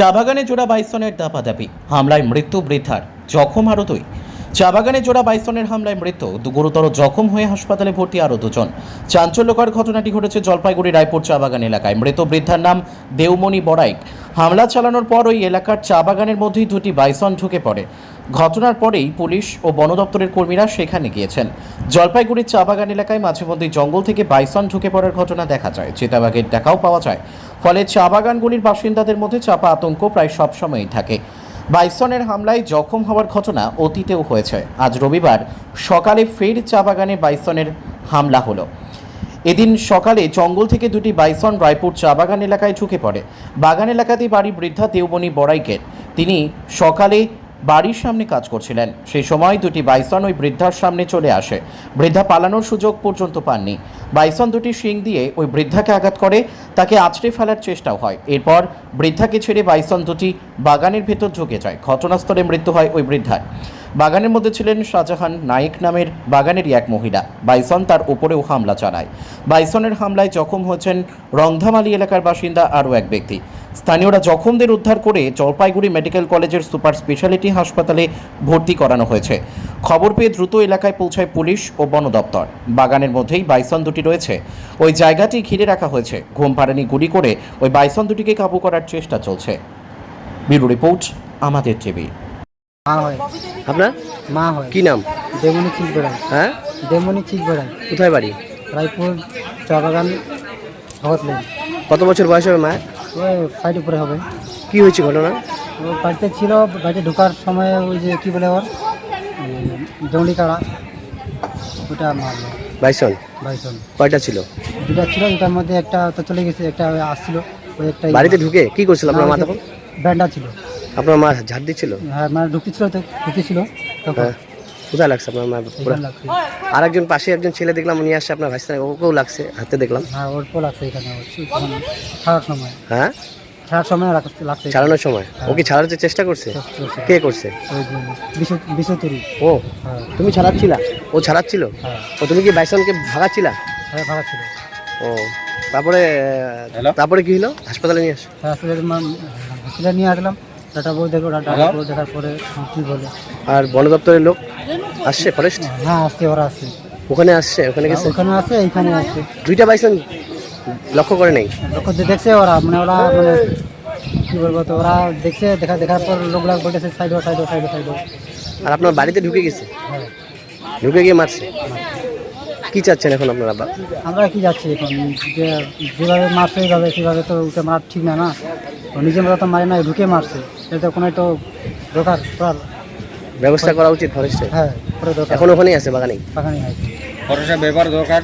চা বাগানে জোড়া বাইসনের দাপাদাপি হামলায় মৃত্যু বৃদ্ধার জখম আরতই চা বাগানে জোড়া বাইসনের হামলায় মৃত্যু। দু- গুরুতর জখম হয়ে হাসপাতালে ভর্তি আরও দুজন। চাঞ্চল্যকর ঘটনাটি ঘটেছে জলপাইগুড়ি রায়পুর চা বাগান এলাকায়। মৃত বৃদ্ধার নাম দেওমণি বড়াইক। হামলা চালানোর পর ওই এলাকার চা বাগানের মধ্যেই দুটি বাইসন ঢুকে পড়ে। ঘটনার পরেই পুলিশ ও বন দপ্তরের কর্মীরা সেখানে গিয়েছেন। জলপাইগুড়ির চা বাগান এলাকায় মাঝে মধ্যে জঙ্গল থেকে বাইসন ঢুকে পড়ার ঘটনা দেখা যায়। চিতাবাঘের দেখাও পাওয়া যায়। ফলে চা বাগানগুলির বাসিন্দাদের মধ্যে চাপা আতঙ্ক প্রায় সবসময়ই থাকে। বাইসনের হামলায় জখম হওয়ার ঘটনা অতীতেও হয়েছে। আজ রবিবার সকালে ফের চা বাগানে বাইসনের হামলা হলো। এদিন সকালে জঙ্গল থেকে দুটি বাইসন রায়পুর চা বাগান এলাকায় ঢুকে পড়ে। বাগান এলাকাতেই বাড়ি বৃদ্ধা দেওবনি বড়াইকের। তিনি সকালে বাড়ির সামনে কাজ করছিলেন। সেই সময় দুটি বাইসন ওই বৃদ্ধার সামনে চলে আসে। বৃদ্ধা পালানোর সুযোগ পর্যন্ত পাননি। বাইসন দুটি শিং দিয়ে ওই বৃদ্ধাকে আঘাত করে, তাকে আছড়ে ফেলার চেষ্টাও হয়। এরপর বৃদ্ধাকে ছেড়ে বাইসন দুটি বাগানের ভেতর ঢুকে যায়। ঘটনাস্থলে মৃত্যু হয় ওই বৃদ্ধার। বাগানের মধ্যে ছিলেন শাহজাহান নায়েক নামের বাগানেরই এক মহিলা। বাইসন তার উপরেও হামলা চালায়। বাইসনের হামলায় জখম হয়েছেন রংধামালি এলাকার বাসিন্দা আরও এক ব্যক্তি। স্থানীয়রা জখমদের উদ্ধার করে জলপাইগুড়ি মেডিকেল কলেজের সুপার স্পেশালিটি হাসপাতালে ভর্তি করানো হয়েছে। খবর পেয়ে দ্রুত এলাকায় পৌঁছায় পুলিশ ও বন দপ্তর। বাগানের মধ্যেই বাইসন দুটি রয়েছে। ওই জায়গাটি ঘিরে রাখা হয়েছে। ঘুম পাড়ানি গুলি করে ওই বাইসন দুটিকে কাবু করার চেষ্টা চলছে। ব্যুরো রিপোর্ট আমাদের টিভি। মা হয়। আপনার? মা হয়। কি নাম? দেমনি হ্যাঁ? দেমনি চিক কোথায় বাড়ি? রায়পুর চা বাগান ভগত কত বছর বয়স হবে মায়ের? ওই ফাইট উপরে হবে। কি হয়েছে ঘটনা? ও বাড়িতে ছিল বাড়িতে ঢোকার সময় ওই যে কী বলে ওর? দৌড়ি কাড়া। ওটা মারলো। বাইসন? বাইসন। কয়টা ছিল? দুটা ছিল দুটার মধ্যে একটা তো চলে গেছে একটা আসছিল ওই একটা বাড়িতে ঢুকে কি করছিল আপনার মা তখন ব্যান্ডা ছিল। আপনার মা ঝাড় দিচ্ছিল? হ্যাঁ মানে ঢুকতেছিল তো ঢুকতেছিল তখন। হ্যাঁ কোথায় লাগছে আপনার মা পুরো? আর একজন পাশে একজন ছেলে দেখলাম উনি আসছে আপনার ভাইস্তানে ওকেও লাগছে হাতে দেখলাম। হ্যাঁ লাগছে এখানে ছাড়ার সময়। হ্যাঁ? ছাড়ার সময় লাগছে ছাড়ানোর সময়? ও কি ছাড়ার চেষ্টা করছে? কে করছে? ও হ্যাঁ। তুমি ছাড়াচ্ছিলা? ও ছাড়াচ্ছিল? হ্যাঁ। ও তুমি কি বাইসনকে ভাগাচ্ছিলা? হ্যাঁ ভাড়া ও তারপরে তারপরে কি হলো? হাসপাতালে নিয়ে আস। হ্যাঁ হসপিটালে নিয়ে আসলাম। ডাটা বউ দেখো ডাটা বউ দেখার পরে কী বলে? আর বন দপ্তরের লোক? আসছে ফরেস্ট হ্যাঁ আসছে ওরা আসছে। ওখানে আসছে ওখানে গেছে? ওখানে আছে এইখানে আছে দুইটা বাইসন লক্ষ্য করে নেই? লক্ষ্য দেখছে ওরা মানে ওরা মানে কী বলব তো ওরা দেখছে দেখা দেখার পর লোকগুলা বলতেছে সাইড সাইড সাইড সাইড। আর আপনার বাড়িতে ঢুকে গেছে? হ্যাঁ। ঢুকে গিয়ে মারছে? কি চাচ্ছেন এখন আপনারা বা- আমরা কি যাচ্ছি এখন? যে যেভাবে মারছে এইভাবে সেভাবে তো ওকে মার ঠিক না না? নিজের মতো তো মারে না ঢুকে মারছে। এটা কোনো একটু দরকার ব্যবস্থা করা উচিত ফরেস্টের। হ্যাঁ এখন ওখানেই আছে বাগানেই। বাগানে আছে। ফরেস্টের ব্যাপার দরকার।